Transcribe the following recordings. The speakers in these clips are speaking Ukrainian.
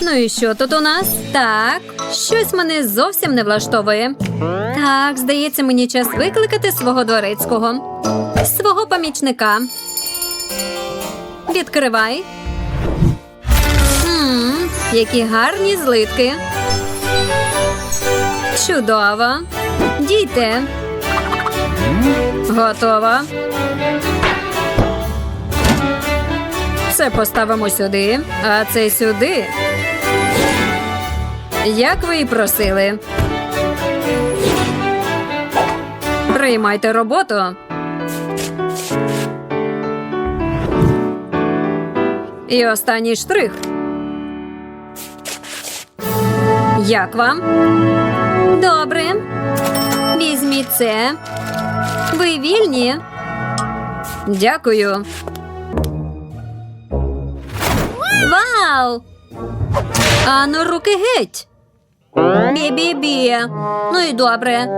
Ну і що тут у нас? Так, щось мене зовсім не влаштовує. Так, здається, мені час викликати свого дворецького, свого помічника. Відкривай. Мм, які гарні злитки. Чудово. Дійте. Готово. Це поставимо сюди, а це сюди. Як ви і просили. Приймайте роботу. І останній штрих. Як вам? Добре. Візьміть це. Ви вільні? Дякую. Вау! Ану, руки геть. Бі-бі-бі. Ну і добре.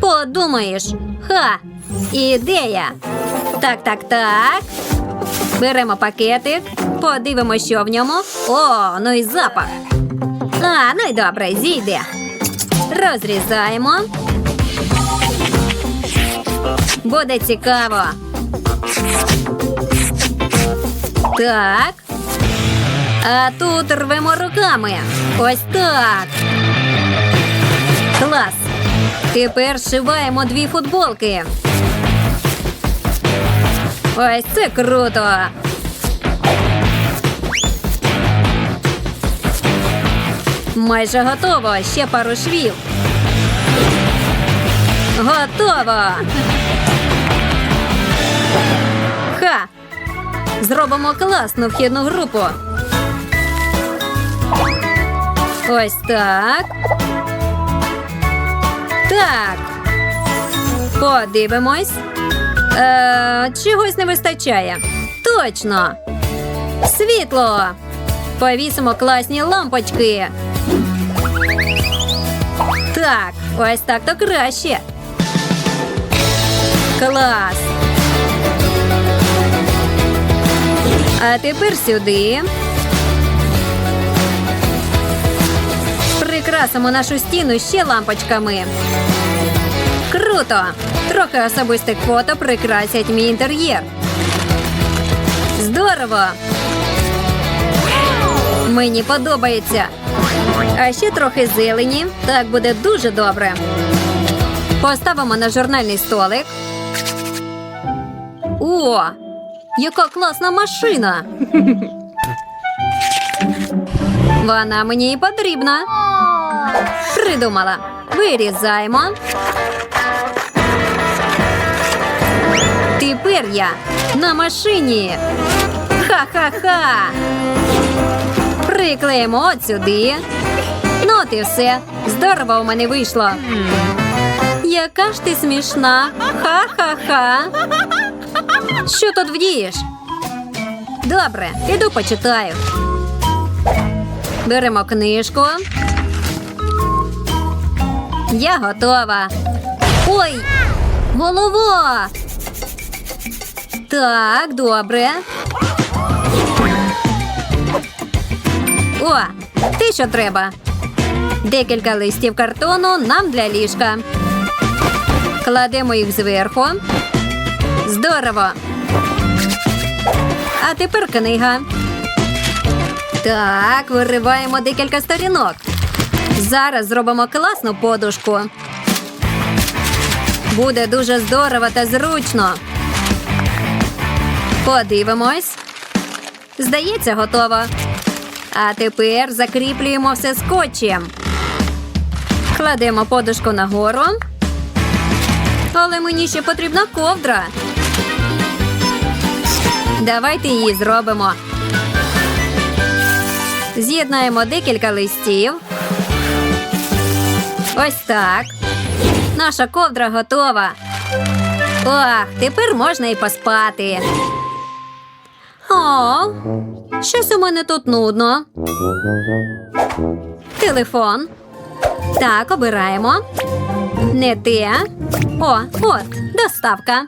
Подумаєш. Ха! Ідея. Так, так, так. Беремо пакетик, подивимося, що в ньому. О, ну і запах. А, ну й добре, зійде. Розрізаємо. Буде цікаво. Так. А тут рвемо руками. Ось так. Клас. Тепер шиваємо дві футболки. Ось це круто. Майже готово. Ще пару швів. Готово. Ха. Зробимо класну вхідну групу. Ось так. Так. Подивимось. Е, чогось не вистачає. Точно. Світло. Повісимо класні лампочки. Так, ось так то краще. Клас. А тепер сюди. Прикрасимо нашу стіну ще лампочками. Круто! Трохи особистих фото прикрасять мій інтер'єр. Здорово! Мені подобається. А ще трохи зелені. Так буде дуже добре. Поставимо на журнальний столик. О, яка класна машина! Вона мені і потрібна. Придумала. Вирізаємо. Тепер я на машині. Ха-ха-ха. Приклеїмо от сюди. Ну, от і все. Здорово у мене вийшло. Яка ж ти смішна. Ха-ха-ха. Що тут вдієш? Добре, піду почитаю. Беремо книжку. Я готова. Ой, голова. Так, добре. О, ти що треба? Декілька листів картону нам для ліжка. Кладемо їх зверху. Здорово. А тепер книга. Так, вириваємо декілька сторінок. Зараз зробимо класну подушку. Буде дуже здорово та зручно. Подивимось. Здається, готово. А тепер закріплюємо все скотчем. Кладемо подушку нагору. Але мені ще потрібна ковдра. Давайте її зробимо. З'єднаємо декілька листів. Ось так. Наша ковдра готова. Ох, тепер можна і поспати. О, щось у мене тут нудно. Телефон. Так, обираємо. Не те. О, от, доставка.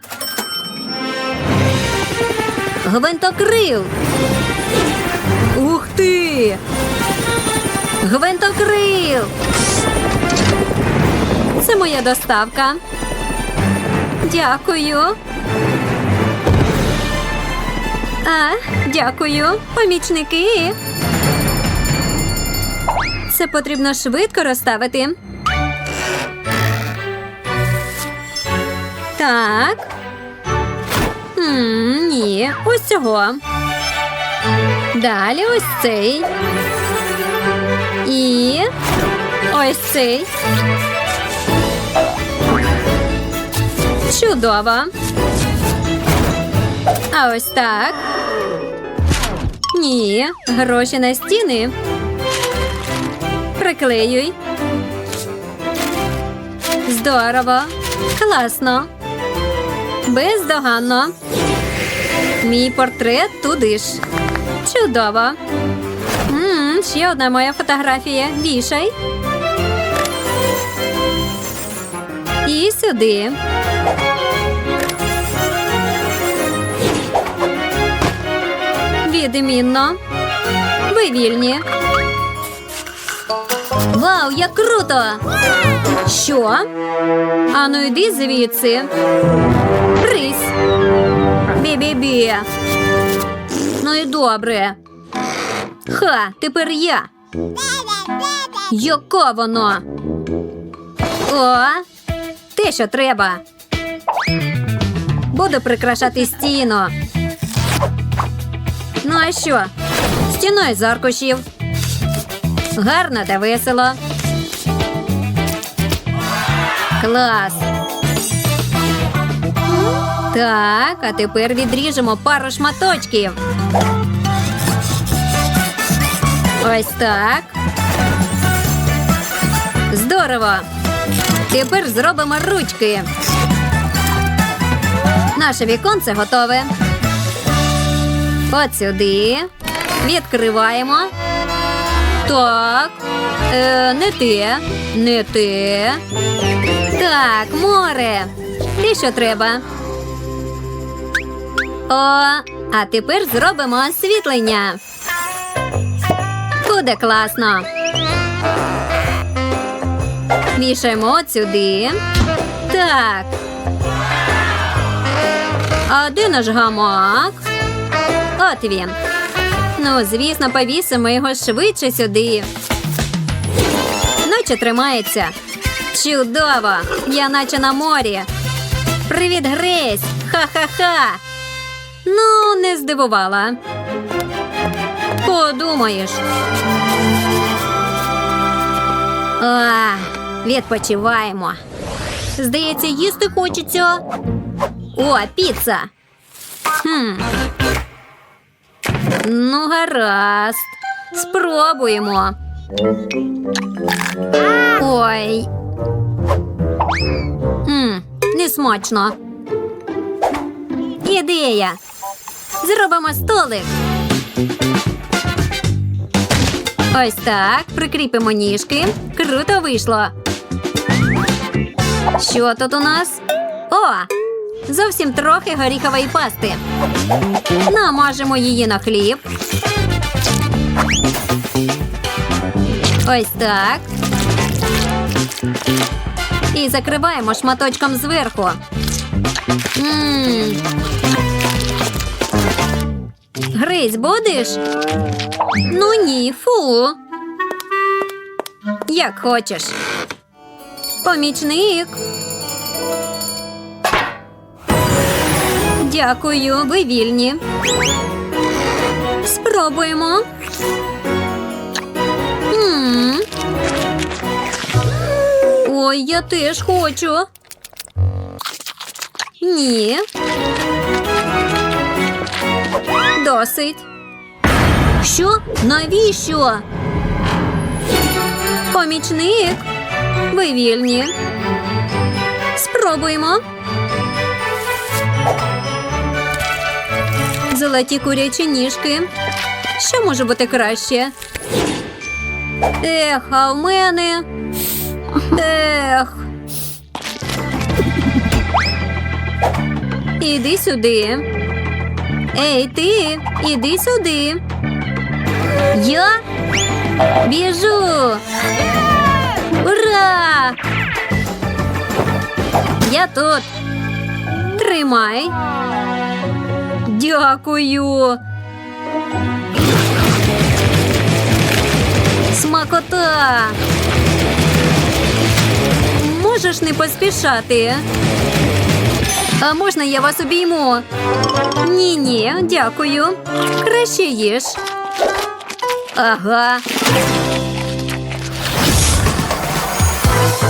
Гвинтокрил. Ух ти! Гвинтокрил! Це моя доставка. Дякую. А, дякую, помічники. Це потрібно швидко розставити. Так. М, ні, ось цього. Далі ось цей. І ось цей. Чудово. А ось так. Ні, гроші на стіни. Приклеюй. Здорово. Класно. Бездоганно. Мій портрет туди ж. Чудово. м ще одна моя фотографія. Вішай. І сюди. Відмінно. Ви вільні. Вау, як круто! Що? Ану, йди звідси. Брись. Бі-бі-бі. Ну і добре. Ха, тепер я. Яка воно? О, те, що треба. Буду прикрашати стіну. Ну а що? Стіною з аркушів. Гарно та весело. Клас. Так, а тепер відріжемо пару шматочків. Ось так. Здорово. Тепер зробимо ручки. Наше віконце готове. От сюди. Відкриваємо. Так. Е, не те. Не те. Так, море. Те, що треба. О, а тепер зробимо освітлення. Буде класно. Вішаємо сюди. Так. А де наш гамак? От він. Ну, звісно, повісимо його швидше сюди. Наче тримається. Чудово! Я наче на морі. Привіт, Грейс! Ха-ха-ха! Ну, не здивувала. Подумаєш. А, відпочиваємо. Здається, їсти хочеться. О, піца. Хм. Ну, гаразд. Спробуємо. Ой. М, не смачно. Ідея. Зробимо столик. Ось так. Прикріпимо ніжки. Круто вийшло. Що тут у нас? О! Зовсім трохи горіхової пасти. Намажемо її на хліб. Ось так. І закриваємо шматочком зверху. М. Гризь будеш? Ну ні, фу. Як хочеш. Помічник. Дякую, ви вільні. Спробуємо. М. Ой, я теж хочу. Ні. Досить. Що? Навіщо? Помічник. Ви вільні. Спробуємо. Золоті курячі ніжки. Що може бути краще? Ех, а в мене. Ех. Іди сюди. Ей, ти, іди сюди. Я? Біжу! Я тут. Тримай. Дякую. Смакота. Можеш не поспішати. А можна я вас обійму? Ні, ні, дякую. Краще їж. Ага.